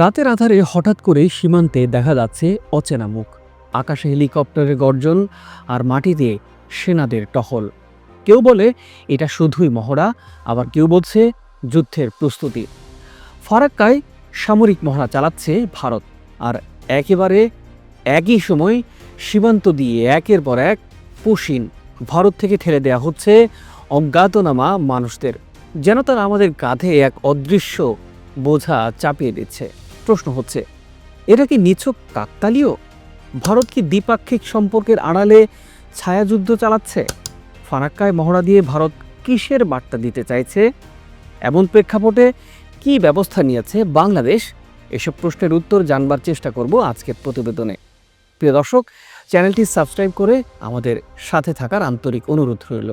রাতের আধারে হঠাৎ করে সীমান্তে দেখা যাচ্ছে অচেনা মুখ। আকাশে হেলিকপ্টারের গর্জন আর মাটিতে সেনাদের টহল। কেউ বলে, এটা শুধুই মহড়া। আবার কেউ বলছে, যুদ্ধের প্রস্তুতি। ফারাক্কায় সামরিক মহড়া চালাচ্ছে ভারত আর একেবারে একই সময় সীমান্ত দিয়ে একের পর এক পুশিন ভারত থেকে ঠেলে দেয়া হচ্ছে অজ্ঞাতনামা মানুষদের। যেন তারা আমাদের কাঁধে এক অদৃশ্য বোঝা চাপিয়ে দিচ্ছে। প্রশ্ন হচ্ছে এটা কি নিছক কাকতালীয়? ভারত কি দ্বিপাক্ষিক সম্পর্কের আড়ালে ছায়াযুদ্ধ চালাচ্ছে? ফারাক্কায় মহড়া দিয়ে ভারত কিসের বার্তা দিতে চাইছে? এমন প্রেক্ষাপটে কি ব্যবস্থা নিয়েছে বাংলাদেশ? এসব প্রশ্নের উত্তর জানবার চেষ্টা করব আজকের প্রতিবেদনে। প্রিয় দর্শক, চ্যানেলটি সাবস্ক্রাইব করে আমাদের সাথে থাকার আন্তরিক অনুরোধ রইল।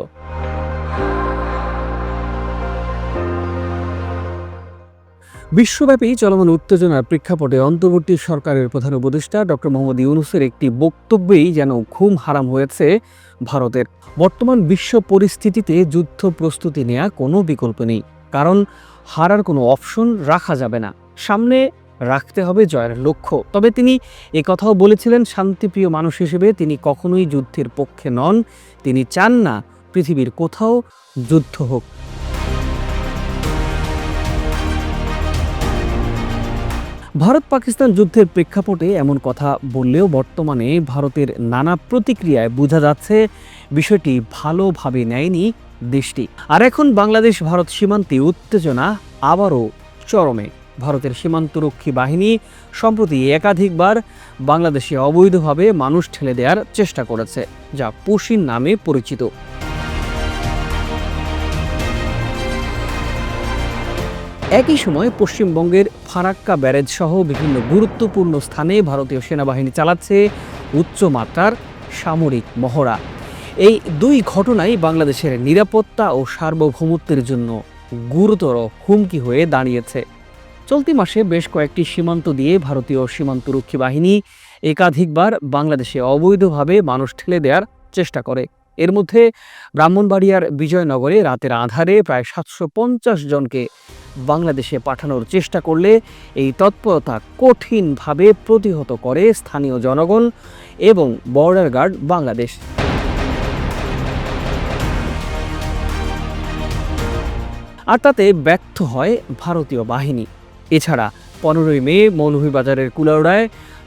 বিশ্বব্যাপী চলমান উত্তেজনার প্রেক্ষাপটে অন্তর্বর্তী সরকারের প্রধান উপদেষ্টা ডক্টর মোহাম্মদ ইউনুসের একটি বক্তব্যেই যেন ঘুম হারাম হয়েছে ভারতের। বর্তমান বিশ্ব পরিস্থিতিতে যুদ্ধ প্রস্তুতি নেওয়া কোনো বিকল্প নেই। কারণ হারার কোনো অপশন রাখা যাবে না। সামনে রাখতে হবে জয়ের লক্ষ্য। তবে তিনি কথাও বলেছিলেন, শান্তিপ্রিয় মানুষ হিসেবে তিনি কখনোই যুদ্ধের পক্ষে নন। তিনি চান না পৃথিবীর কোথাও যুদ্ধ হোক। ভারত পাকিস্তান যুদ্ধের প্রেক্ষাপটে এমন কথা বললেও বর্তমানে ভারতের নানা প্রতিক্রিয়ায় বোঝা যাচ্ছে বিষয়টি ভালোভাবে নেয়নি দেশটি। আর এখন বাংলাদেশ ভারত সীমান্তে উত্তেজনা আবারও চরমে। ভারতের সীমান্তরক্ষী বাহিনী সম্প্রতি একাধিকবার বাংলাদেশে অবৈধভাবে মানুষ ঠেলে দেওয়ার চেষ্টা করেছে, যা পুশিন নামে পরিচিত। একই সময় পশ্চিমবঙ্গের ফারাক্কা ব্যারেজ সহ বিভিন্ন গুরুত্বপূর্ণ স্থানে ভারতীয় সেনাবাহিনী চালাচ্ছে উচ্চমাত্রার সামরিক মহড়া। এই দুই ঘটনাই বাংলাদেশের নিরাপত্তা ও সার্বভৌমত্বের জন্য গুরুতর হুমকি হয়ে দাঁড়িয়েছে। চলতি মাসে বেশ কয়েকটি সীমান্ত দিয়ে ভারতীয় সীমান্তরক্ষী বাহিনী একাধিকবার বাংলাদেশে অবৈধভাবে মানুষ ঠেলে দেওয়ার চেষ্টা করে। এর মধ্যে ব্রাহ্মণবাড়িয়ার বিজয়নগরে রাতের আধারে প্রায় সাতশো পঞ্চাশ জনকে বাংলাদেশে পাঠানোর চেষ্টা করলে এই তৎপরতা কঠিনভাবে প্রতিহত করে স্থানীয় জনগণ এবং বর্ডার গার্ড বাংলাদেশ। আর তাতে ব্যর্থ হয় ভারতীয় বাহিনী। এছাড়া পনেরোই মে মৌলভীবাজারের কুলাউড়ায়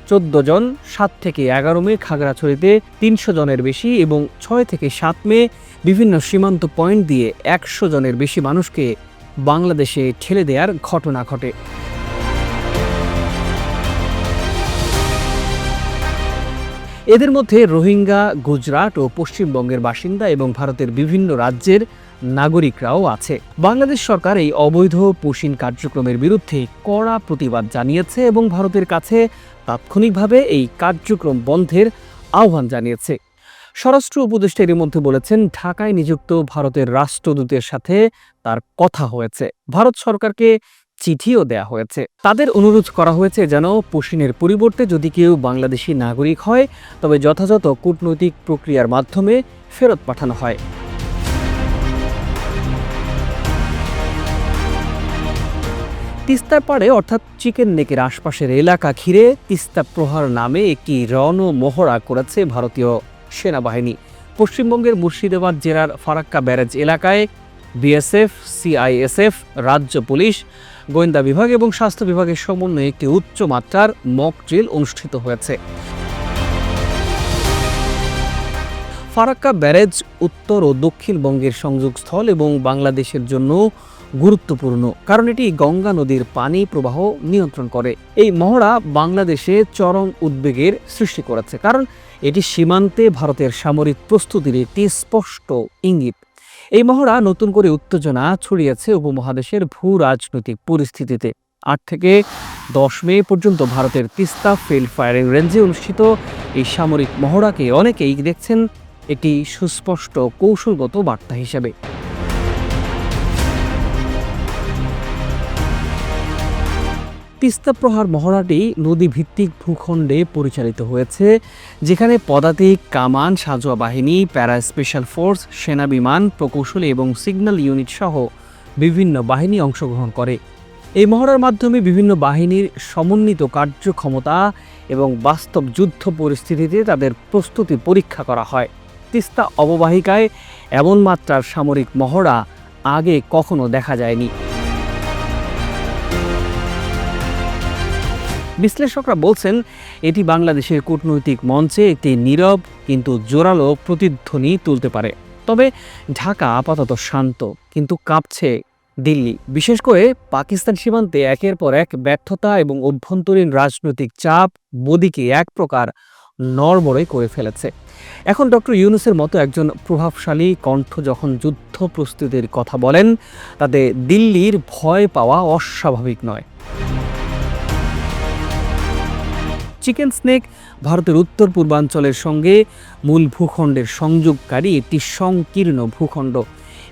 চোদ্দ জন, সাত থেকে এগারো মে খাগড়াছড়িতে তিনশো জনের বেশি এবং ছয় থেকে সাত মে বিভিন্ন সীমান্ত পয়েন্ট দিয়ে একশো জনের বেশি মানুষকে বাংলাদেশে ঠেলে দেওয়ার ঘটনা ঘটে। এদের মধ্যে রোহিঙ্গা, গুজরাট ও পশ্চিমবঙ্গের বাসিন্দা এবং ভারতের বিভিন্ন রাজ্যের নাগরিকরাও আছে। বাংলাদেশ সরকার এই অবৈধ পুশিন কার্যক্রমের বিরুদ্ধে কড়া প্রতিবাদ জানিয়েছে এবং ভারতের কাছে তাৎক্ষণিকভাবে এই কার্যক্রম বন্ধের আহ্বান জানিয়েছে। স্বরাষ্ট্র উপদেষ্টা এর মধ্যে বলেছেন, ঢাকায় নিযুক্ত ভারতের রাষ্ট্রদূতের সাথে তার কথা হয়েছে। ভারত সরকারকে চিঠিও দেয়া হয়েছে। তাদের অনুরোধ করা হয়েছে যেন পুশিনের পরিবর্তে যদি কেউ বাংলাদেশি নাগরিক হয়, তবে যথাযথ কূটনৈতিক প্রক্রিয়ার মাধ্যমে ফেরত পাঠানো হয়। তিস্তার পাড়ে, অর্থাৎ চিকেন নেকের আশপাশের এলাকা ঘিরে তিস্তা প্রহার নামে একটি রণ মহড়া করেছে ভারতীয় সেনাবাহিনী। পশ্চিমবঙ্গের মুর্শিদাবাদ জেলার ফারাক্কা ব্যারেজ এলাকায় বিএসএফ, সিআইএসএফ, রাজ্য পুলিশ, গোয়েন্দা বিভাগ এবং স্বাস্থ্য বিভাগের সমন্বয়ে একটি উচ্চ মাত্রার মক ড্রিল অনুষ্ঠিত হয়েছে। ফারাক্কা ব্যারেজ উত্তর ও দক্ষিণবঙ্গের সংযোগস্থল এবং বাংলাদেশের জন্য গুরুত্বপূর্ণ, কারণ এটি গঙ্গা নদীর পানি প্রবাহ নিয়ন্ত্রণ করে। এই মহড়া বাংলাদেশে চরম উদ্বেগের সৃষ্টি করেছে, কারণ এটি সীমান্তে ভারতের সামরিক প্রস্তুতির একটি স্পষ্ট ইঙ্গিত। এই মহড়া নতুন করে উত্তেজনা ছড়িয়েছে উপমহাদেশের ভূ রাজনৈতিক পরিস্থিতিতে। আট থেকে দশ মে পর্যন্ত ভারতের তিস্তা ফিল্ড ফায়ারিং রেঞ্জে অনুষ্ঠিত এই সামরিক মহড়াকে অনেকেই দেখছেন একটি সুস্পষ্ট কৌশলগত বার্তা হিসেবে। তিস্তা প্রহার মহড়াটি নদীভিত্তিক ভূখণ্ডে পরিচালিত হয়েছে, যেখানে পদাতিক, কামান, সাজোয়া বাহিনী প্যারা স্পেশাল ফোর্স সেনা বিমান প্রকৌশলী এবং সিগন্যাল ইউনিট সহ বিভিন্ন বাহিনী অংশগ্রহণ করে। এই মহড়ার মাধ্যমে বিভিন্ন বাহিনীর সমন্বিত কার্যক্ষমতা এবং বাস্তব যুদ্ধ পরিস্থিতিতে তাদের প্রস্তুতি পরীক্ষা করা হয়। তিস্তা অববাহিকায় এমন মাত্রার সামরিক মহড়া আগে কখনো দেখা যায়নি। বিশ্লেষকরা বলছেন, এটি বাংলাদেশের কূটনৈতিক মঞ্চে একটি নীরব কিন্তু জোরালো প্রতিধ্বনি তুলতে পারে। তবে ঢাকা আপাতত শান্ত, কিন্তু কাঁপছে দিল্লি। বিশেষ করে পাকিস্তান সীমান্তে একের পর এক ব্যর্থতা এবং অভ্যন্তরীণ রাজনৈতিক চাপ মোদিকে এক প্রকার নড়বড়ে করে ফেলেছে। এখন ডক্টর ইউনুসের মতো একজন প্রভাবশালী কণ্ঠ যখন যুদ্ধ প্রস্তুতির কথা বলেন, তাতে দিল্লির ভয় পাওয়া অস্বাভাবিক নয়। চিকেন স্নেক ভারতের উত্তর পূর্বাঞ্চলের সঙ্গে মূল ভূখণ্ডের সংযোগকারী একটি সংকীর্ণ ভূখণ্ড।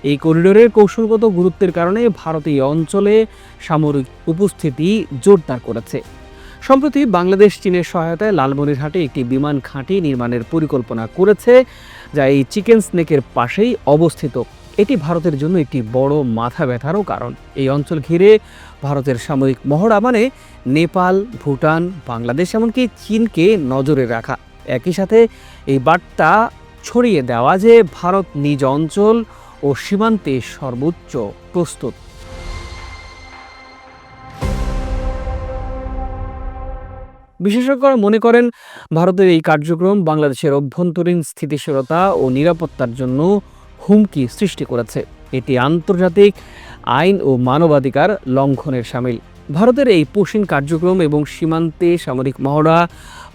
এই করিডোরের কৌশলগত গুরুত্বের কারণে ভারত এই অঞ্চলে সামরিক উপস্থিতি জোরদার করেছে। সম্প্রতি বাংলাদেশ চীনের সহায়তায় লালমনিরহাটে একটি বিমান ঘাঁটি নির্মাণের পরিকল্পনা করেছে, যা এই চিকেন স্নেকের পাশেই অবস্থিত। এটি ভারতের জন্য একটি বড় মাথা ব্যথারও কারণ। এই অঞ্চল ঘিরে ভারতের সামরিক মহড়া মানে নেপাল, ভুটান, বাংলাদেশ এমনকি চীনকে নজরে রাখা। একই সাথে এই বার্তা ছড়িয়ে দেওয়া যে ভারত নিজ অঞ্চল ও সীমান্তে সর্বোচ্চ প্রস্তুত। বিশেষজ্ঞরা মনে করেন, ভারতের এই কার্যক্রম বাংলাদেশের অভ্যন্তরীণ স্থিতিশীলতা ও নিরাপত্তার জন্য হুমকি সৃষ্টি করেছে। এটি আন্তর্জাতিক আইন ও মানবাধিকার লঙ্ঘনের সামিল। ভারতের এই পোষণ কার্যক্রম এবং সীমান্তে সামরিক মহড়া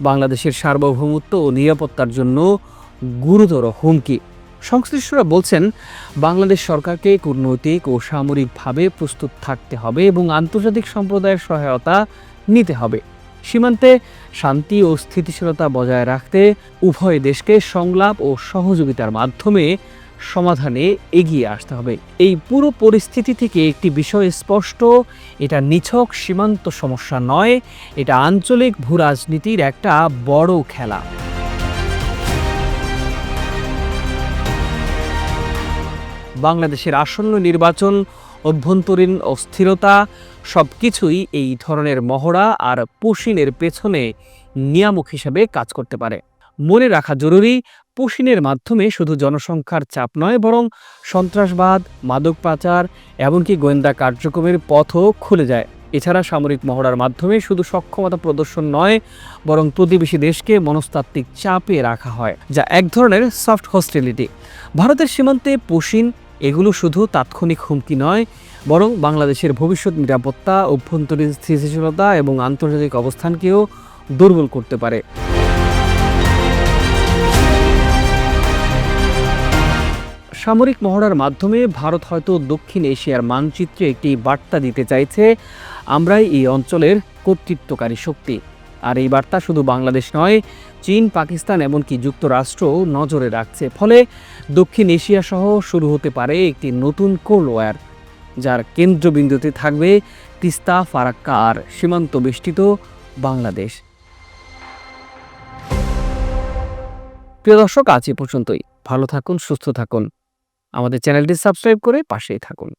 বাংলাদেশের সার্বভৌমত্ব ও নিরাপত্তার জন্য গুরুতর হুমকি। সংশ্লিষ্টরা বলছেন, বাংলাদেশ সরকারকে কূটনৈতিক ও সামরিকভাবে প্রস্তুত থাকতে হবে এবং আন্তর্জাতিক সম্প্রদায়ের সহায়তা নিতে হবে। সীমান্তে শান্তি ও স্থিতিশীলতা বজায় রাখতে উভয় দেশকে সংলাপ ও সহযোগিতার মাধ্যমে সমাধানে এগিয়ে আসতে হবে। এই পুরো পরিস্থিতি থেকে একটি বিষয় স্পষ্ট, এটা নিছক, সীমান্ত সমস্যা নয়, এটা আঞ্চলিক ভূরাজনীতির একটা বড় খেলা। বাংলাদেশের আসন্ন নির্বাচন, অভ্যন্তরীণ অস্থিরতা সব কিছুই এই ধরনের মহড়া আর পুশিনের পেছনে নিয়ামক হিসেবে কাজ করতে পারে। মনে রাখা জরুরি পুশিনের মাধ্যমে শুধু জনসংখ্যার চাপ নয়, বরং সন্ত্রাসবাদ, মাদক পাচার, এমনকি গোয়েন্দা কার্যক্রমের পথও খুলে যায়। এছাড়া সামরিক মহড়ার মাধ্যমে শুধু সক্ষমতা প্রদর্শন নয়, বরং প্রতিবেশী দেশকে মনস্তাত্ত্বিক চাপে রাখা হয়, যা এক ধরনের সফট হস্টিলিটি ভারতের সীমান্তে পুশিন এগুলো শুধু তাৎক্ষণিক হুমকি নয়, বরং বাংলাদেশের ভবিষ্যৎ নিরাপত্তা, অভ্যন্তরীণ স্থিতিশীলতা এবং আন্তর্জাতিক অবস্থানকেও দুর্বল করতে পারে। সামরিক মহড়ার মাধ্যমে ভারত হয়তো দক্ষিণ এশিয়ার মানচিত্রে একটি বার্তা দিতে চাইছে আমরাই এই অঞ্চলের কর্তৃত্বকারী শক্তি। আর এই বার্তা শুধু বাংলাদেশ নয়, চীন, পাকিস্তান এমনকি যুক্তরাষ্ট্রও নজরে রাখছে। ফলে দক্ষিণ এশিয়া সহ শুরু হতে পারে একটি নতুন কোল্ড ওয়ার, যার কেন্দ্রবিন্দুতে থাকবে তিস্তা, ফারাক্কা আর সীমান্ত বেষ্টিত বাংলাদেশ। প্রিয় দর্শক, আজ এ পর্যন্তই। ভালো থাকুন, সুস্থ থাকুন। আমাদের চ্যানেলটি সাবস্ক্রাইব করে পাশেই থাকুন।